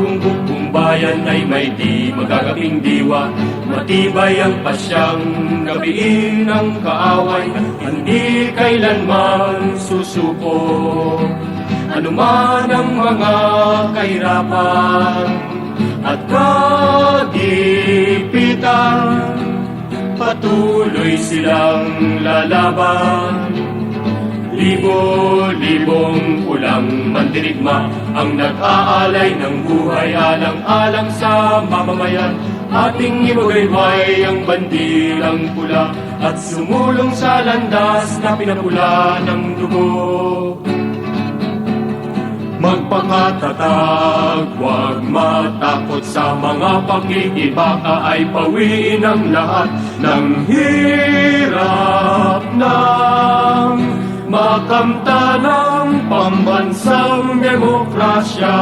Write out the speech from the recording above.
kung buong bayan ay may di magagaping diwa. Matibay ang pasyang gabiin ng kaaway Hindi kailanman susuko. Ano man ang mga kahirapan At kagipitan Patuloy silang lalaban Libo-libong pulang mandirigma. Ang nag-aalay ng buhay alang-alang sa mamamayan. Ating inugayway ang bandirang pula At sumulong sa landas na pinapula ng dugo. Magpakatatag, huwag matakot sa mga pakikibaka ay pawiin ang lahat ng hirap makamta ng pambansang demokrasya.